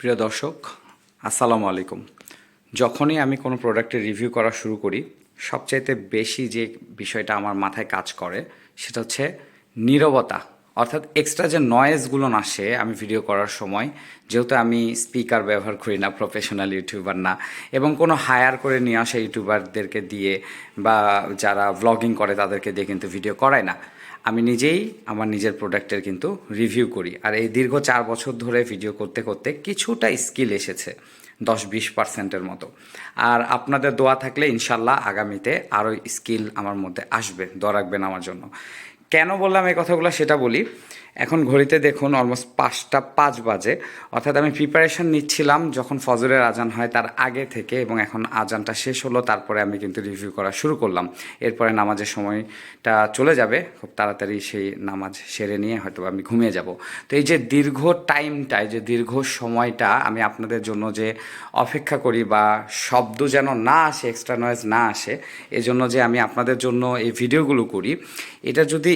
প্রিয় দর্শক, আসসালামু আলাইকুম। যখনই আমি কোনো প্রোডাক্টের রিভিউ করা শুরু করি, সবচাইতে বেশি যে বিষয়টা আমার মাথায় কাজ করে, সেটা হচ্ছে নীরবতা। অর্থাৎ এক্সট্রা যে নয়েজগুলো আসে, আমি ভিডিও করার সময়, যেহেতু আমি স্পিকার ব্যবহার করি না প্রফেশনাল ইউটিউবার না, এবং কোনো হায়ার করে নিয়ে আসা ইউটিউবারদেরকে দিয়ে বা যারা ভ্লগিং করে, তাদেরকে দিয়ে কিন্তু ভিডিও করায় না। আমি নিজেই আমার নিজের প্রোডাক্টের কিন্তু রিভিউ করি। আর এই দীর্ঘ চার বছর ধরে ভিডিও করতে করতে কিছুটা স্কিল এসেছে, দশ বিশ পার্সেন্টের মতো। আর আপনাদের দোয়া থাকলে ইনশাল্লাহ আগামীতে আরও স্কিল আমার মধ্যে আসবে, দোয়া রাখবেন আমার জন্য। কেন বললাম এই কথাগুলো সেটা বলি? এখন ঘড়িতে দেখুন অলমোস্ট পাঁচটা পাঁচ বাজে। অর্থাৎ আমি প্রিপারেশন নিচ্ছিলাম যখন ফজরের আজান হয় তার আগে থেকে এবং এখন আজানটা শেষ হলো, তারপরে আমি কিন্তু রিভিউ করা শুরু করলাম। এরপরে নামাজের সময়টা চলে যাবে। খুব তাড়াতাড়ি সেই নামাজ সেরে নিয়ে হয়তো আমি ঘুমিয়ে যাব। তো এই যে দীর্ঘ টাইমটা এই যে দীর্ঘ সময়টা আমি আপনাদের জন্য যে অপেক্ষা করি বা শব্দ যেন না আসে এক্সট্রা নয়েজ না আসে, এজন্য যে আমি আপনাদের জন্য এই ভিডিওগুলো করি, এটা যদি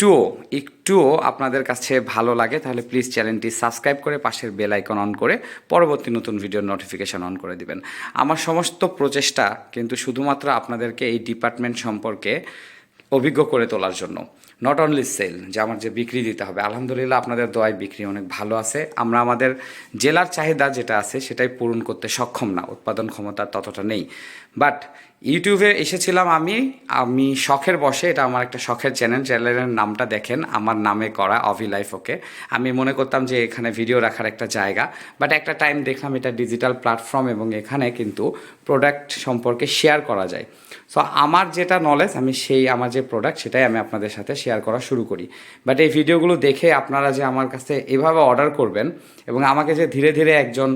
একটুও একটুও আপনাদের কাছে ভালো লাগে, তাহলে প্লিজ চ্যানেলটি সাবস্ক্রাইব করে পাশের বেল আইকন অন করে পরবর্তী নতুন ভিডিওর নোটিফিকেশন অন করে দিবেন। আমার সমস্ত প্রচেষ্টা কিন্তু শুধুমাত্র আপনাদেরকে এই ডিপার্টমেন্ট সম্পর্কে অভিজ্ঞ করে তোলার জন্য। নট অনলি সেল যে আমার যে বিক্রি দিতে হবে। আলহামদুলিল্লাহ আপনাদের দোয়ায় বিক্রি অনেক ভালো আছে। আমরা আমাদের জেলার চাহিদা যেটা আছে, সেটাই পূরণ করতে সক্ষম না। উৎপাদন ক্ষমতা ততটা নেই। বাট ইউটিউবে এসেছিলাম আমি আমি শখের বসে এটা আমার একটা শখের চ্যানেল চ্যানেলের নামটা দেখেন, আমার নামে করা অভি লাইফ ওকে আমি মনে করতাম যে এখানে ভিডিও রাখার একটা জায়গা বাট একটা টাইম দেখলাম এটা ডিজিটাল প্ল্যাটফর্ম এবং এখানে কিন্তু প্রোডাক্ট সম্পর্কে শেয়ার করা যায়। সো আমার যেটা নলেজ আমি সেই, আমার যে প্রোডাক্ট সেটাই আমি আপনাদের সাথে শেয়ার করা শুরু করি। বাট এই ভিডিওগুলো দেখে আপনারা যে আমার কাছে এভাবে অর্ডার করবেন এবং আমাকে যে ধীরে ধীরে একজন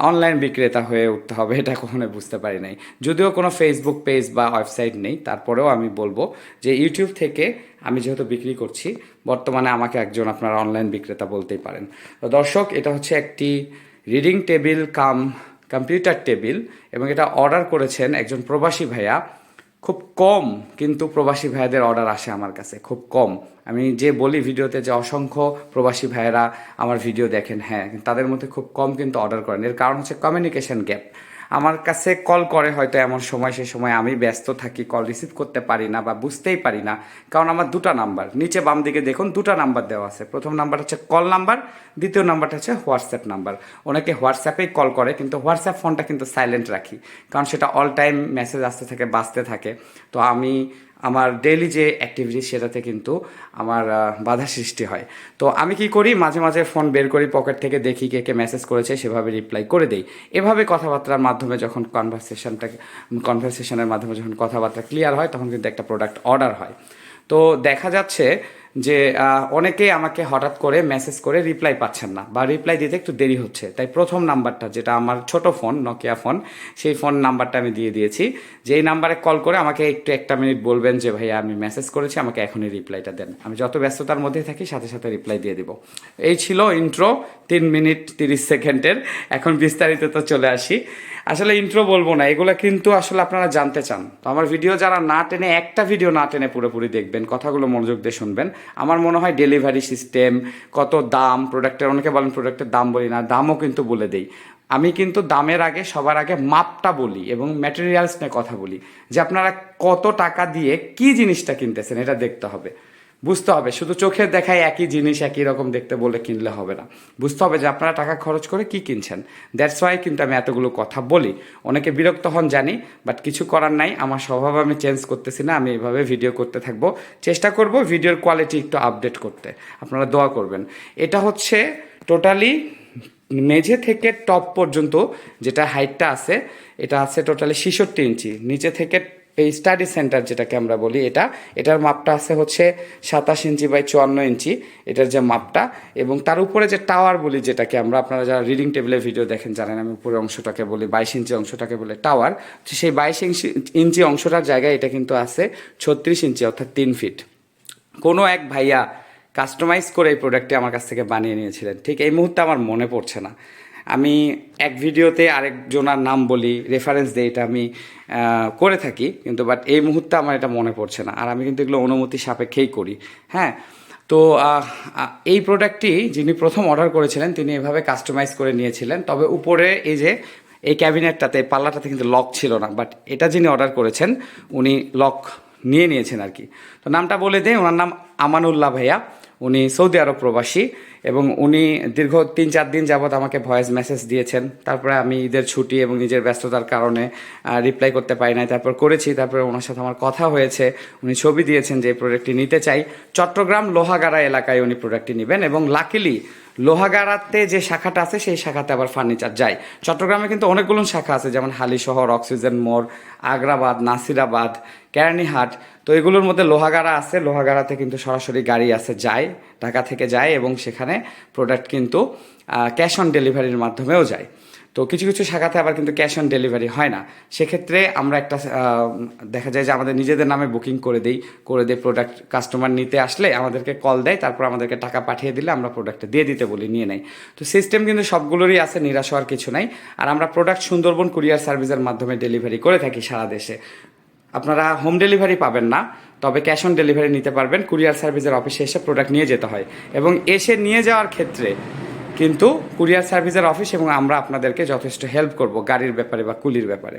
অনলাইন বিক্রেতা হয়ে উঠতে হবে, এটা কখনোই বুঝতে পারি নাই। যদিও কোনো ফেসবুক পেজ বা ওয়েবসাইট নেই, তারপরেও আমি বলব যে ইউটিউব থেকে আমি যেহেতু বিক্রি করছি, বর্তমানে আমাকে একজন আপনার অনলাইন বিক্রেতা বলতেই পারেন। তো দর্শক, এটা হচ্ছে একটি reading table cum computer table এবং এটা অর্ডার করেছেন একজন প্রবাসী ভাইয়া। খুব কম কিন্তু প্রবাসী ভাইয়াদের অর্ডার আসে আমার কাছে, খুব কম। আমি যে বলি ভিডিওতে যে অসংখ্য প্রবাসী ভাইয়েরা আমার ভিডিও দেখেন হ্যাঁ তাদের মধ্যে খুব কম কিন্তু অর্ডার করেন। এর কারণ হচ্ছে কমিউনিকেশন গ্যাপ আমার কাছে কল করে হয়তো এমন সময়, সে সময় আমি ব্যস্ত থাকি কল রিসিভ করতে পারি না বা বুঝতেই পারি না। কারণ আমার দুটো নাম্বার নিচে বাম দিকে দেখুন দুটো নাম্বার দেওয়া আছে। প্রথম নাম্বার হচ্ছে কল নাম্বার দ্বিতীয় নাম্বারটা হচ্ছে হোয়াটসঅ্যাপ নাম্বার অনেকে হোয়াটসঅ্যাপেই কল করে, কিন্তু হোয়াটসঅ্যাপ ফোনটা কিন্তু সাইলেন্ট রাখি। কারণ সেটা অল টাইম মেসেজ আসতে থাকে বাঁচতে থাকে। তো আমি আমার ডেইলি যে অ্যাক্টিভিটি সেটাতে কিন্তু আমার বাধা সৃষ্টি হয়। তো আমি কি করি? মাঝে মাঝে ফোন বের করি পকেট থেকে দেখি কে কে মেসেজ করেছে, সেভাবে রিপ্লাই করে দেই। এভাবে কথাবার্তার মাধ্যমে যখন কনভারসেশনটা কনভারসেশনের মাধ্যমে যখন কথাবার্তা ক্লিয়ার হয়, তখন কিন্তু একটা প্রোডাক্ট অর্ডার হয়। তো দেখা যাচ্ছে যে অনেকেই আমাকে হঠাৎ করে মেসেজ করে রিপ্লাই পাচ্ছেন না বা রিপ্লাই দিতে একটু দেরি হচ্ছে। তাই প্রথম নাম্বারটা যেটা আমার ছোট ফোন নকিয়া ফোন সেই ফোন নাম্বারটা আমি দিয়ে দিয়েছি। যে এই নাম্বারে কল করে আমাকে একটু একটা মিনিট বলবেন যে, ভাইয়া, আমি মেসেজ করেছি, আমাকে এখনই রিপ্লাইটা দেন। আমি যত ব্যস্ততার মধ্যে থাকি, সাথে সাথে রিপ্লাই দিয়ে দিব। এই ছিল ইন্ট্রো তিন মিনিট তিরিশ সেকেন্ডের এখন বিস্তারিত তো চলে আসি। আসলে ইন্ট্রো বলব না, এগুলো কিন্তু আসলে আপনারা জানতে চান। তো আমার ভিডিও যারা না টেনে, একটা ভিডিও না টেনে পুরোপুরি দেখবেন, কথাগুলো মনোযোগ দিয়ে শুনবেন। আমার মনে হয় ডেলিভারি সিস্টেম কত দাম প্রোডাক্টের অনেকে বলেন প্রোডাক্টের দাম বলি না, দামও কিন্তু বলে দেই। আমি কিন্তু দামের আগে, সবার আগে মাপটা বলি এবং ম্যাটেরিয়ালস নিয়ে কথা বলি, যে আপনারা কত টাকা দিয়ে কি জিনিসটা কিনতেছেন, এটা দেখতে হবে। বুঝতে হবে, শুধু চোখের দেখায় একই জিনিস একই রকম দেখতে বলে কিনলে হবে না। বুঝতে হবে যে আপনারা টাকা খরচ করে কি কিনছেন। দ্যাটস ওয়াই কিন্তু আমি এতগুলো কথা বলি। অনেকে বিরক্ত হন, জানি বাট কিছু করার নাই। আমার স্বভাব আমি চেঞ্জ করতেছি না, আমি এভাবে ভিডিও করতে থাকব। চেষ্টা করব ভিডিওর কোয়ালিটি একটু আপডেট করতে। আপনারা দোয়া করবেন। এটা হচ্ছে টোটালি মেঝে থেকে টপ পর্যন্ত যেটা হাইটটা আছে, এটা আছে টোটালি ছেষট্টি ইঞ্চি। নিচে থেকে এই স্টাডি সেন্টার যেটাকে আমরা বলি, এটা, এটার মাপটা আছে হচ্ছে সাতাশ ইঞ্চি বাই চুয়ান্ন ইঞ্চি। এটার যে মাপটা, এবং তার উপরে যে টাওয়ার বলি যেটাকে আমরা, আপনারা যারা রিডিং টেবিলের ভিডিও দেখেন জানেন, আমি উপরে অংশটাকে বলি, বাইশ ইঞ্চি অংশটাকে বলে টাওয়ার সেই বাইশ ইঞ্চি ইঞ্চি অংশটার জায়গায় এটা কিন্তু আছে ছত্রিশ ইঞ্চি, অর্থাৎ তিন ফিট কোনো এক ভাইয়া কাস্টমাইজ করে এই প্রোডাক্টটি আমার কাছ থেকে বানিয়ে নিয়েছিলেন। ঠিক এই মুহূর্তে আমার মনে পড়ছে না। আমি এক ভিডিওতে আরেকজনার নাম বলি রেফারেন্স দিই এটা আমি করে থাকি, কিন্তু বাট এই মুহূর্তে আমার এটা মনে পড়ছে না। আর আমি কিন্তু এগুলো অনুমতি সাপেক্ষেই করি হ্যাঁ? তো এই প্রোডাক্টটি যিনি প্রথম অর্ডার করেছিলেন, তিনি এভাবে কাস্টমাইজ করে নিয়েছিলেন। তবে উপরে এই যে, এই ক্যাবিনেটটাতে, পাল্লাটাতে কিন্তু লক ছিল না বাট এটা যিনি অর্ডার করেছেন, উনি লক নিয়ে নিয়েছেন আর কি। তো নামটা বলে দিই, ওনার নাম আমানুল্লাহ ভাইয়া। উনি সৌদি আরব প্রবাসী এবং উনি দীর্ঘ তিন চার দিন যাবৎ আমাকে ভয়েস মেসেজ দিয়েছেন। তারপরে আমি ঈদের ছুটি এবং নিজের ব্যস্ততার কারণে রিপ্লাই করতে পারি নাই। তারপর করেছি, তারপরে ওনার সাথে আমার কথা হয়েছে। উনি ছবি দিয়েছেন যে প্রোডাক্টটি নিতে চাই। চট্টগ্রাম লোহাগাড়া এলাকায় উনি প্রোডাক্টটি নেবেন এবং লাকিলি লোহাগাড়াতে যে শাখাটা আছে, সেই শাখাতে আবার ফার্নিচার যায়। চট্টগ্রামে কিন্তু অনেকগুলো শাখা আছে, যেমন হালি শহর অক্সিজেন মোড়, আগ্রাবাদ, নাসিরাবাদ, কেরানীহাট। তো এগুলোর মধ্যে লোহাগাড়া আছে, লোহাগাড়াতে কিন্তু সরাসরি গাড়ি আছে, যায়, ঢাকা থেকে যায় এবং সেখানে প্রোডাক্ট কিন্তু ক্যাশ অন ডেলিভারির মাধ্যমেও যায়। তো কিছু কিছু শাখাতে আবার কিন্তু ক্যাশ অন ডেলিভারি হয় না। সেক্ষেত্রে আমরা একটা দেখা যায় যে আমাদের নিজেদের নামে বুকিং করে দিই, করে দিয়ে প্রোডাক্ট কাস্টমার নিতে আসলে আমাদেরকে কল দেয়, তারপর আমাদেরকে টাকা পাঠিয়ে দিলে আমরা প্রোডাক্টটা দিয়ে দিতে বলি, নিয়ে নেই। তো সিস্টেম কিন্তু সবগুলোরই আছে, নিরাশ হওয়ার কিছু নাই। আর আমরা প্রোডাক্ট সুন্দরবন কুরিয়ার সার্ভিসের মাধ্যমে ডেলিভারি করে থাকি সারা দেশে। আপনারা হোম ডেলিভারি পাবেন না, তবে ক্যাশ অন ডেলিভারি নিতে পারবেন কুরিয়ার সার্ভিসের অফিসে এসে প্রোডাক্ট নিয়ে যেতে হয়। এবং এসে নিয়ে যাওয়ার ক্ষেত্রে কিন্তু কুরিয়ার সার্ভিসের অফিস এবং আমরা আপনাদেরকে যথেষ্ট হেল্প করব গাড়ির ব্যাপারে বা কুলির ব্যাপারে।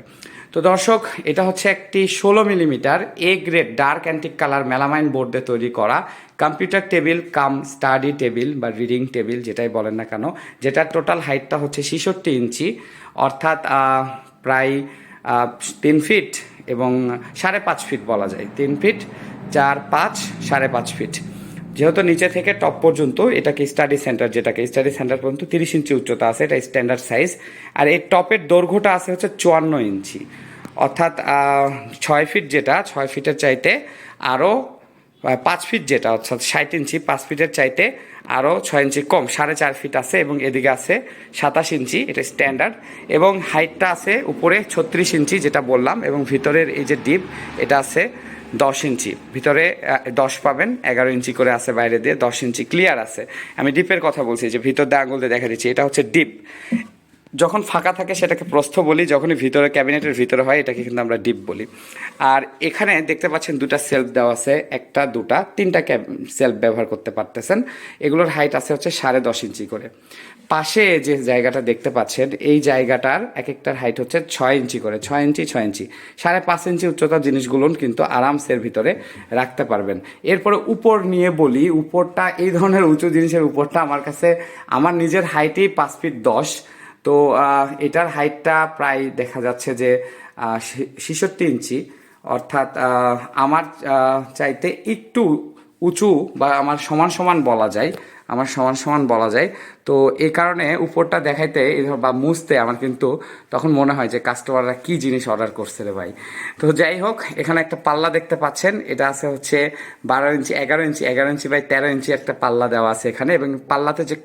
তো দর্শক, এটা হচ্ছে একটি ষোলো millimetre A grade dark antique colour melamine board তৈরি করা computer table cum study table বা রিডিং টেবিল যেটাই বলেন না কেন, যেটার টোটাল হাইটটা হচ্ছে ছেষট্টি ইঞ্চি, অর্থাৎ প্রায় তিন ফিট এবং সাড়ে পাঁচ ফিট বলা যায়। তিন ফিট চার পাঁচ, সাড়ে পাঁচ ফিট যেহেতু নিচে থেকে টপ পর্যন্ত, এটাকে স্টাডি সেন্টার যেটাকে স্টাডি সেন্টার পর্যন্ত তিরিশ ইঞ্চি উচ্চতা আছে, এটা স্ট্যান্ডার্ড সাইজ আর এই টপের দৈর্ঘ্যটা আছে হচ্ছে চুয়ান্ন ইঞ্চি অর্থাৎ ছয় ফিট যেটা, ছয় ফিটের চাইতে আরও পাঁচ ফিট যেটা, অর্থাৎ ষাট ইঞ্চি, পাঁচ ফিটের চাইতে আরও ছয় ইঞ্চি কম, সাড়ে চার ফিট আছে এবং এদিকে আছে সাতাশ ইঞ্চি, এটা স্ট্যান্ডার্ড এবং হাইটটা আছে উপরে ছত্রিশ ইঞ্চি যেটা বললাম, এবং ভিতরের এই যে ডিপ এটা আছে দশ ইঞ্চি। ভিতরে দশ পাবেন, এগারো ইঞ্চি করে আছে বাইরে দিয়ে, দশ ইঞ্চি ক্লিয়ার আছে। আমি ডিপের কথা বলছি, যে ভিতর দিয়ে আঙুল দিয়ে দেখা দিচ্ছি, এটা হচ্ছে ডিপ যখন ফাঁকা থাকে সেটাকে প্রস্থ বলি, যখনই ভিতরে, ক্যাবিনেটের ভিতরে হয়, এটাকে কিন্তু আমরা ডিপ বলি। আর এখানে দেখতে পাচ্ছেন দুটা সেলফ দেওয়া আছে, একটা, দুটা, তিনটা সেলফ ব্যবহার করতে পারতেছেন। এগুলোর হাইট আছে হচ্ছে সাড়ে দশ ইঞ্চি করে। পাশে যে জায়গাটা দেখতে পাচ্ছেন, এই জায়গাটার এক একটার হাইট হচ্ছে ছয় ইঞ্চি করে, ছয় ইঞ্চি ছয় ইঞ্চি। সাড়ে পাঁচ ইঞ্চি উচ্চতার জিনিসগুলো কিন্তু আরামসের ভিতরে রাখতে পারবেন। এরপরে উপর নিয়ে বলি, উপরটা, এই ধরনের উঁচু জিনিসের উপরটা আমার কাছে, আমার নিজের হাইটেই পাঁচ ফিট দশ তো এটার হাইটটা প্রায় দেখা যাচ্ছে যে ছেষট্টি ইঞ্চি। অর্থাৎ আমার চাইতে একটু উঁচু বা আমার সমান সমান বলা যায়। আমার সমান সমান বলা যায়। তো এই কারণে উপরটা দেখাইতে বা মুছতে আমার কিন্তু তখন মনে হয় যে কাস্টমাররা কি জিনিস অর্ডার করছে রে ভাই। তো যাই হোক, এখানে একটা পাল্লা দেখতে পাচ্ছেন। এটা আছে হচ্ছে বারো ইঞ্চি, এগারো ইঞ্চি এগারো ইঞ্চি বাই তেরো ইঞ্চি একটা পাল্লা দেওয়া আছে এখানে এবং পাল্লাতে যে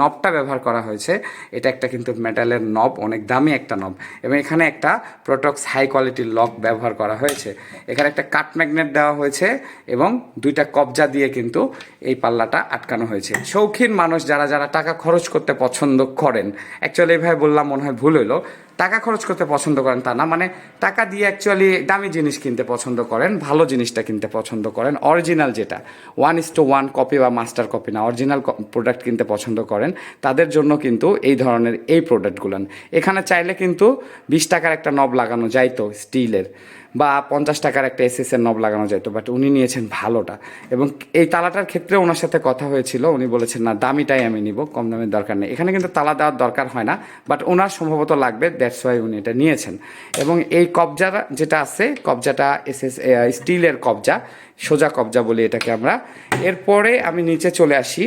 নবটা ব্যবহার করা হয়েছে, এটা একটা কিন্তু মেটালের নব অনেক দামি একটা নব এবং এখানে একটা প্রোটক্স হাই কোয়ালিটির লক ব্যবহার করা হয়েছে। এখানে একটা কাট ম্যাগনেট দেওয়া হয়েছে এবং দুইটা কবজা দিয়ে কিন্তু এই পাল্লাটা আটকানো হয়েছে। শৌখিন মানুষ যারা যারা টাকা খরচ করতে পছন্দ করেন অ্যাকচুয়ালি এইভাবে বললাম মনে হয় ভুল হইল, টাকা খরচ করতে পছন্দ করেন তা না মানে টাকা দিয়ে অ্যাকচুয়ালি দামি জিনিস কিনতে পছন্দ করেন, ভালো জিনিসটা কিনতে পছন্দ করেন অরিজিনাল যেটা one is to one copy বা মাস্টার কপি না অরিজিনাল প্রোডাক্ট কিনতে পছন্দ করেন, তাদের জন্য কিন্তু এই ধরনের এই প্রোডাক্টগুলো এখানে চাইলে কিন্তু বিশ টাকার একটা নব লাগানো যাইতো স্টিলের বা পঞ্চাশ টাকার একটা এস এর নব লাগানো যেত বাট উনি নিয়েছেন ভালোটা। এবং এই তালাটার ক্ষেত্রে ওনার সাথে কথা হয়েছিল, উনি বলেছেন, না, দামিটাই আমি নিব, কম দামের দরকার নেই। এখানে কিন্তু তালা দেওয়ার দরকার হয় না বাট ওনার সম্ভবত লাগবে দ্যাটস ওয়াই উনি এটা নিয়েছেন। এবং এই কবজা যেটা আছে, কবজাটা এস এস স্টিলের কবজা, সোজা কবজা বলি এটাকে আমরা। এরপরে আমি নিচে চলে আসি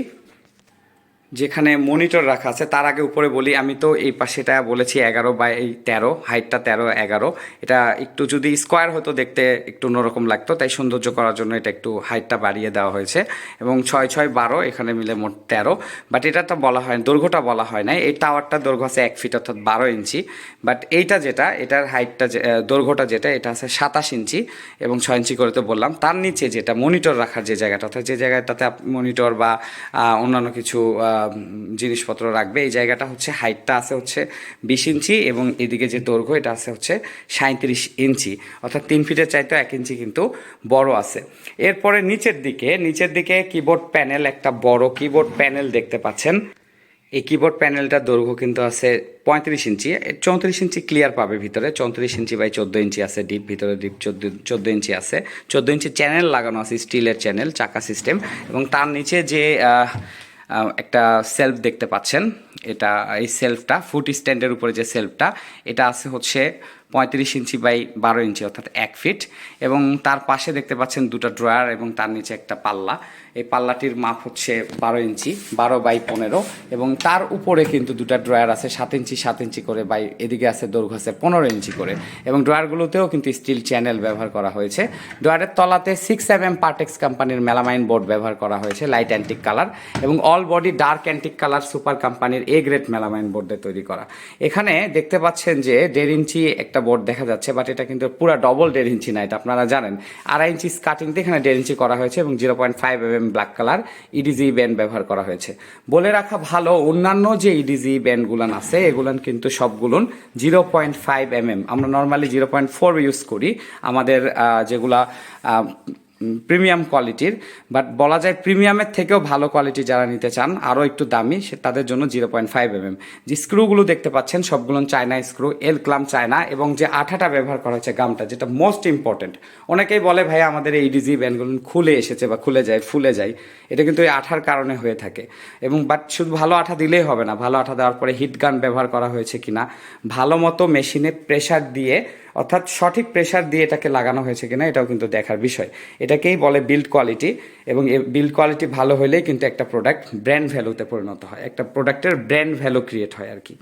যেখানে মনিটর রাখা আছে, তার আগে উপরে বলি, আমি তো এই পাশেটা বলেছি এগারো বাই তেরো হাইটটা তেরো, এগারো। এটা একটু যদি স্কোয়ার হতো দেখতে একটু অন্যরকম লাগতো, তাই সৌন্দর্য করার জন্য এটা একটু হাইটটা বাড়িয়ে দেওয়া হয়েছে। এবং ছয় ছয় বারো, এখানে মিলে মোট তেরো। বাট এটা তো বলা হয়, দৈর্ঘ্যটা বলা হয় না এই টাওয়ারটা দৈর্ঘ্য আছে এক ফিট অর্থাৎ বারো ইঞ্চি। বাট এইটা যেটা, এটার হাইটটা দৈর্ঘ্যটা যেটা, এটা আছে সাতাশ ইঞ্চি। এবং ছয় ইঞ্চি করে তো বললাম, তার নিচে যেটা মনিটর রাখার যে জায়গাটা, অর্থাৎ যে জায়গাটাতে মনিটর বা অন্যান্য কিছু জিনিসপত্র রাখবে। এই জায়গাটা হচ্ছে হাইটটা আছে হচ্ছে বিশ ইঞ্চি এবং এদিকে যে দৈর্ঘ্য, এটা আছে হচ্ছে সাঁত্রিশ ইঞ্চি। অর্থাৎ তিন ফিটের চাইতে এক ইঞ্চি কিন্তু বড় আছে। এরপরে নিচের দিকে নিচের দিকে কিবোর্ড প্যানেল একটা বড় কিবোর্ড প্যানেল দেখতে পাচ্ছেন। এই কিবোর্ড প্যানেলটার দৈর্ঘ্য কিন্তু আছে পঁয়ত্রিশ ইঞ্চি। চৌত্রিশ ইঞ্চি ক্লিয়ার পাবে ভিতরে। চৌত্রিশ ইঞ্চি বাই চোদ্দ ইঞ্চি আছে ডিপ ভিতরে ডিপ চোদ্দ, চোদ্দ ইঞ্চি আছে। চোদ্দ ইঞ্চি চ্যানেল লাগানো আছে স্টিলের চ্যানেল চাকা সিস্টেম এবং তার নিচে যে একটা সেলফ দেখতে পাচ্ছেন। এটা, এই সেলফটা ফুট স্ট্যান্ডের উপরে যে সেলফটা এটা আছে হচ্ছে পঁয়ত্রিশ ইঞ্চি বাই বারো ইঞ্চি, অর্থাৎ এক ফিট এবং তার পাশে দেখতে পাচ্ছেন দুটো ড্রয়ার এবং তার নিচে একটা পাল্লা। এই পাল্লাটির মাপ হচ্ছে বারো ইঞ্চি, বারো বাই পনেরো এবং তার উপরে কিন্তু দুটো ড্রয়ার আছে সাত ইঞ্চি সাত ইঞ্চি করে বাই, এদিকে আছে দৈর্ঘ্য আছে পনেরো ইঞ্চি করে এবং ড্রয়ারগুলোতেও কিন্তু স্টিল চ্যানেল ব্যবহার করা হয়েছে। ড্রয়ারের তলাতে সিক্স এম এম পার্টেক্স কোম্পানির মেলামাইন বোর্ড ব্যবহার করা হয়েছে লাইট অ্যান্টিক কালার এবং all body dark antique colour super কোম্পানির এ গ্রেড মেলামাইন বোর্ডে তৈরি করা। এখানে দেখতে পাচ্ছেন যে দেড় ইঞ্চি একটা বোর্ড দেখা যাচ্ছে বাট এটা কিন্তু পুরো ডবল দেড় ইঞ্চি না, এটা আপনারা জানেন। আড়াই ইঞ্চি স্কাটিং দিয়ে এখানে দেড় ইঞ্চি করা হয়েছে এবং zero point five M black colour edge band ব্যবহার করা হয়েছে। বলে রাখা ভালো, অন্যান্য যে ইডিজি ব্যান্ডগুলান আছে, এগুলান কিন্তু সবগুলোন zero point five M M আমরা normally zero point four use করি। আমাদের যেগুলা প্রিমিয়াম কোয়ালিটির বাট বলা যায় প্রিমিয়ামের থেকেও ভালো কোয়ালিটি যারা নিতে চান, আরও একটু দামি, সে তাদের জন্য zero point five M M যে স্ক্রুগুলো দেখতে পাচ্ছেন, সবগুলো চায়না স্ক্রু এল ক্লাম চায়না, এবং যে আঠাটা ব্যবহার করা হয়েছে গামটা যেটা মোস্ট ইম্পর্টেন্ট অনেকেই বলে, ভাই, আমাদের এই ডিজি ব্যান্ডগুলো খুলে এসেছে বা খুলে যায়, ফুলে যায়। এটা কিন্তু এই আঠার কারণে হয়ে থাকে। এবং বাট শুধু ভালো আঠা দিলেই হবে না, ভালো আঠা দেওয়ার পরে হিট গান ব্যবহার করা হয়েছে কিনা, ভালো মতো মেশিনে প্রেশার দিয়ে, অর্থাৎ সঠিক প্রেশার দিয়ে এটাকে লাগানো হয়েছে কিনা, এটাও কিন্তু দেখার বিষয়। এটাকেই বলে বিল্ড কোয়ালিটি এবং বিল্ড কোয়ালিটি ভালো হলেই কিন্তু একটা প্রোডাক্ট ব্র্যান্ড ভ্যালুতে পরিণত হয়। একটা প্রোডাক্টের ব্র্যান্ড ভ্যালু ক্রিয়েট হয় আর কি।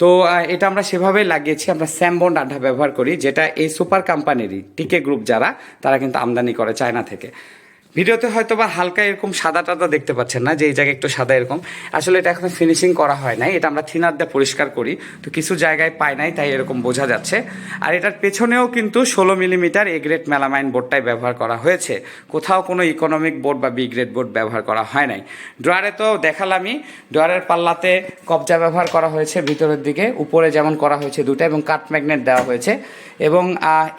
তো এটা আমরা সেভাবেই লাগিয়েছি। আমরা স্যামবন্ড আড্ডা ব্যবহার করি, যেটা এই সুপার কোম্পানিরই টিকে গ্রুপ যারা, তারা কিন্তু আমদানি করে চায়না থেকে। ভিডিওতে হয়তো বা হালকা এরকম সাদা টাদা দেখতে পাচ্ছেন না, যে এই জায়গায় একটু সাদা এরকম। আসলে এটা এখন ফিনিশিং করা হয় নাই। এটা আমরা থিনার দিয়ে পরিষ্কার করি। তো কিছু জায়গায় পাই নাই, তাই এরকম বোঝা যাচ্ছে। আর এটার পেছনেও কিন্তু ষোলো মিলিমিটার এ গ্রেড মেলামাইন বোর্ডটাই ব্যবহার করা হয়েছে। কোথাও কোনো ইকোনমিক বোর্ড বা বি গ্রেড বোর্ড ব্যবহার করা হয় নাই। ড্রয়ারে তো দেখালামই। ড্রয়ারের পাল্লাতে কবজা ব্যবহার করা হয়েছে, ভিতরের দিকে। উপরে যেমন করা হয়েছে দুটো এবং কাট ম্যাগনেট দেওয়া হয়েছে। এবং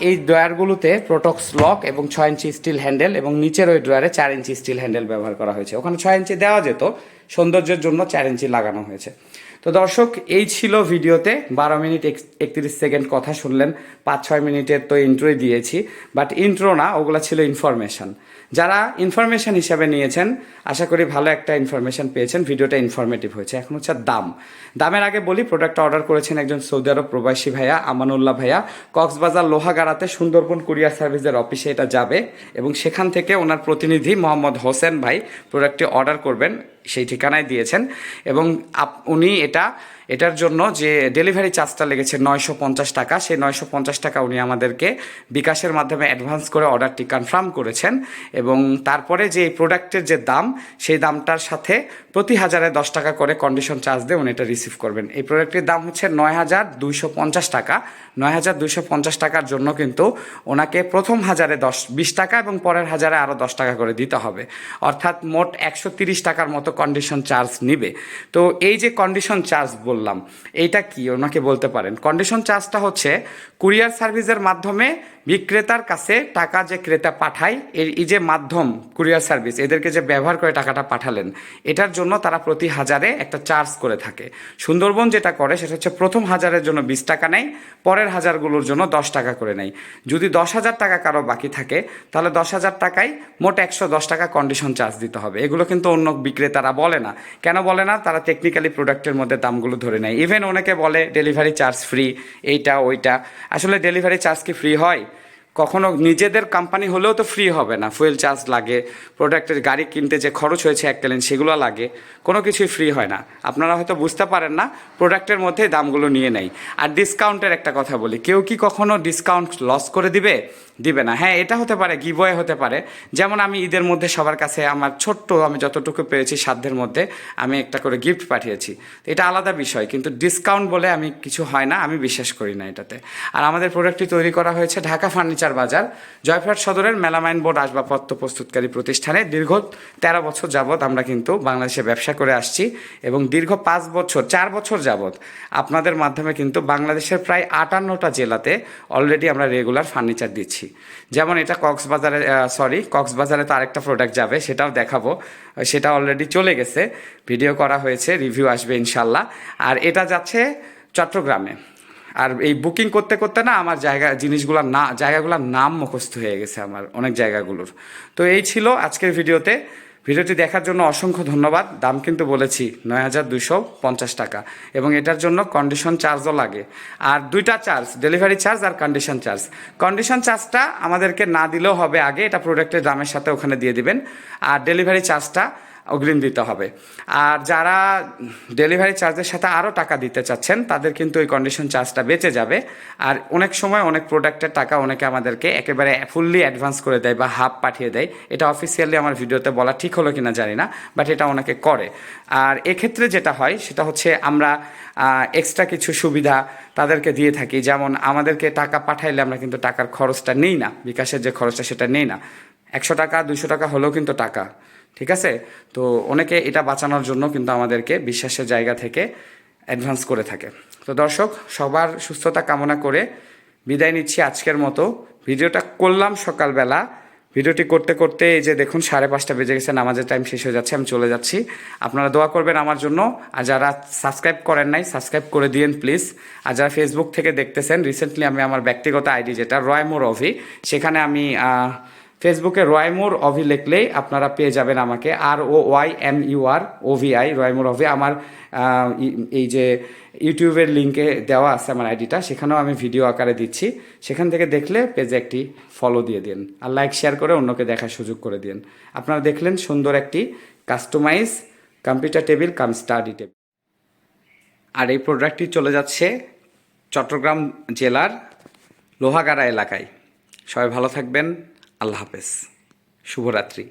এই ড্রয়ারগুলোতে প্রোটক্স লক এবং ছয় ইঞ্চি স্টিল হ্যান্ডেল এবং নিচের ওই ড্রয়ারে চার ইঞ্চি স্টিল হ্যান্ডেল ব্যবহার করা হয়েছে। ওখানে ছয় ইঞ্চি দেওয়া যেত, সৌন্দর্যের জন্য চার ইঞ্চি লাগানো হয়েছে। তো দর্শক, এই ছিল ভিডিওতে বারো মিনিট একত্রিশ সেকেন্ড কথা শুনলেন, পাঁচ ছয় মিনিটের তো ইন্ট্রোই দিয়েছি বাট ইন্ট্রো না, ওগুলো ছিল ইনফরমেশন যারা ইনফরমেশন হিসাবে নিয়েছেন, আশা করি ভালো একটা ইনফরমেশন পেয়েছেন, ভিডিওটা ইনফরমেটিভ হয়েছে। এখন হচ্ছে দাম। দামের আগে বলি প্রোডাক্টটা অর্ডার করেছেন একজন সৌদি আরব প্রবাসী ভাইয়া, আমানুল্লাহ ভাইয়া। কক্সবাজার লোহাগাড়াতে সুন্দরবন কুরিয়ার সার্ভিসের অফিসে এটা যাবে এবং সেখান থেকে ওনার প্রতিনিধি মোহাম্মদ হোসেন ভাই প্রোডাক্টটি অর্ডার করবেন, সেই ঠিকানায় দিয়েছেন। এবং উনি এটা এটার জন্য যে ডেলিভারি চার্জটা লেগেছে নয়শো পঞ্চাশ টাকা, সেই নয়শো পঞ্চাশ টাকা উনি আমাদেরকে বিকাশের মাধ্যমে অ্যাডভান্স করে অর্ডারটি কনফার্ম করেছেন এবং তারপরে যে এই প্রোডাক্টের যে দাম, সেই দামটার সাথে প্রতি হাজারে দশ টাকা করে কন্ডিশন চার্জ দিয়ে উনি এটা রিসিভ করবেন। এই প্রোডাক্টের দাম হচ্ছে নয় হাজার দুইশো পঞ্চাশ টাকা। নয় হাজার দুইশো পঞ্চাশ টাকার জন্য কিন্তু ওনাকে প্রথম হাজারে দশ, বিশ টাকা এবং পরের হাজারে আরও দশ টাকা করে দিতে হবে। অর্থাৎ মোট একশো তিরিশ টাকার মতো কন্ডিশন চার্জ নিবে। তো এই যে কন্ডিশন চার্জ বললাম। এইটা কি? ওনাকে বলতে পারেন। কন্ডিশন চার্জটা হচ্ছে কুরিয়ার সার্ভিসের মাধ্যমে বিক্রেতার কাছে টাকা যে ক্রেতা পাঠায়, এর এই যে মাধ্যম, কুরিয়ার সার্ভিস, এদেরকে যে ব্যবহার করে টাকাটা পাঠালেন, এটার জন্য তারা প্রতি হাজারে একটা চার্জ করে থাকে। সুন্দরবন যেটা করে, সেটা হচ্ছে প্রথম হাজারের জন্য বিশ টাকা নেয়, পরের হাজারগুলোর জন্য দশ টাকা করে নেয়। যদি দশ হাজার টাকা কারও বাকি থাকে, তাহলে দশ হাজার টাকায় মোট একশো দশ টাকা কন্ডিশন চার্জ দিতে হবে। এগুলো কিন্তু অন্য বিক্রেতারা বলে না। কেন বলে না? তারা টেকনিক্যালি প্রোডাক্টের মধ্যে দামগুলো ধরে নেয়। ইভেন অনেকে বলে ডেলিভারি চার্জ ফ্রি এইটা, ওইটা। আসলে ডেলিভারি চার্জ কি ফ্রি হয়? কখনো নিজেদের কোম্পানি হলেও তো ফ্রি হবে না ফুয়েল চার্জ লাগে প্রোডাক্টের গাড়ি কিনতে যে খরচ হয়েছে এককালীন সেগুলো লাগে, কোনো কিছুই ফ্রি হয় না। আপনারা হয়তো বুঝতে পারেন না প্রোডাক্টের মধ্যে দামগুলো নিয়ে নেই। আর ডিসকাউন্টের একটা কথা বলি, কেউ কি কখনো ডিসকাউন্ট লস করে দিবে? দিবে না। হ্যাঁ এটা হতে পারে গিভওয়ে হতে পারে। যেমন আমি ঈদের মধ্যে সবার কাছে আমার ছোট্ট, আমি যতটুকু পেয়েছি সাধ্যের মধ্যে, আমি একটা করে গিফট পাঠিয়েছি। এটা আলাদা বিষয়, কিন্তু ডিসকাউন্ট বলে আমি কিছু হয় না, আমি বিশ্বাস করি না এটাতে। আর আমাদের প্রোডাক্টটি তৈরি করা হয়েছে ঢাকা ফার্নিচার বাজার জয়পুরহাট সদরের মেলামাইন বোর্ড আসবাবপত্র প্রস্তুতকারী প্রতিষ্ঠানে। দীর্ঘ তেরো বছর যাবৎ আমরা কিন্তু বাংলাদেশে ব্যবসা করে আসছি এবং দীর্ঘ পাঁচ বছর, চার বছর যাবৎ আপনাদের মাধ্যমে কিন্তু বাংলাদেশের প্রায় আটান্নটা জেলাতে অলরেডি আমরা রেগুলার ফার্নিচার দিচ্ছি। যেমন এটা কক্সবাজারে সরি কক্সবাজারে তো আরেকটা প্রোডাক্ট যাবে, সেটাও দেখাবো। সেটা অলরেডি চলে গেছে। ভিডিও করা হয়েছে রিভিউ আসবে ইনশাল্লাহ। আর এটা যাচ্ছে চট্টগ্রামে। আর এই বুকিং করতে করতে না আমার জায়গা, জিনিসগুলোর না, জায়গাগুলোর নাম মুখস্থ হয়ে গেছে আমার, অনেক জায়গাগুলোর। তো এই ছিল আজকের ভিডিওতে ভিডিওটি দেখার জন্য অসংখ্য ধন্যবাদ। দাম কিন্তু বলেছি নয় হাজার দুশো পঞ্চাশ টাকা এবং এটার জন্য কন্ডিশন চার্জও লাগে। আর দুইটা চার্জ ডেলিভারি চার্জ আর কন্ডিশন চার্জ কন্ডিশন চার্জটা আমাদেরকে না দিলেও হবে আগে, এটা প্রোডাক্টের দামের সাথে ওখানে দিয়ে দিবেন। আর ডেলিভারি চার্জটা অগ্রিম দিতে হবে। আর যারা ডেলিভারি চার্জের সাথে আরও টাকা দিতে চাচ্ছেন, তাদের কিন্তু ওই কন্ডিশন চার্জটা বেঁচে যাবে। আর অনেক সময় অনেক প্রোডাক্টের টাকা অনেকে আমাদেরকে একেবারে ফুললি অ্যাডভান্স করে দেয় বা হাফ পাঠিয়ে দেয়। এটা অফিসিয়ালি আমার ভিডিওতে বলা ঠিক হলো কিনা জানি না বাট এটা অনেকে করে। আর এক্ষেত্রে যেটা হয়, সেটা হচ্ছে আমরা এক্সট্রা কিছু সুবিধা তাদেরকে দিয়ে থাকি। যেমন আমাদেরকে টাকা পাঠাইলে আমরা কিন্তু টাকার খরচটা নেই না, বিকাশের যে খরচটা সেটা নেই না। একশো টাকা দুশো টাকা হলেও কিন্তু টাকা। ঠিক আছে? তো অনেকে এটা বাঁচানোর জন্য কিন্তু আমাদেরকে বিশ্বাসের জায়গা থেকে অ্যাডভান্স করে থাকে। তো দর্শক, সবার সুস্থতা কামনা করে বিদায় নিচ্ছি আজকের মতো। ভিডিওটা করলাম সকালবেলা। ভিডিওটি করতে করতে এই যে দেখুন, সাড়ে পাঁচটা বেজে গেছে, নামাজের টাইম শেষ হয়ে যাচ্ছে, আমি চলে যাচ্ছি। আপনারা দোয়া করবেন আমার জন্য। আর যারা সাবস্ক্রাইব করেন নাই সাবস্ক্রাইব করে দিয়েন প্লিজ আর যারা ফেসবুক থেকে দেখতেছেন রিসেন্টলি আমি আমার ব্যক্তিগত আইডি যেটা রয়মোর অভি, সেখানে আমি ফেসবুকে রয়মোর অভি লিখলেই আপনারা পেয়ে যাবেন আমাকে আর O Y M U R ওভিআই রয়মোর অভি আমার এই যে ইউটিউবের লিঙ্কে দেওয়া আছে আমার আইডিটা, সেখানেও আমি ভিডিও আকারে দিচ্ছি। সেখান থেকে দেখলে পেজে একটি ফলো দিয়ে দিন আর লাইক শেয়ার করে অন্যকে দেখার সুযোগ করে দিন। আপনারা দেখলেন সুন্দর একটি customise computer table cum study table আর এই প্রোডাক্টটি চলে যাচ্ছে চট্টগ্রাম জেলার লোহাগাড়া এলাকায়। সবাই ভালো থাকবেন। আল্লাহ হাফেজ। শুভরাত্রি।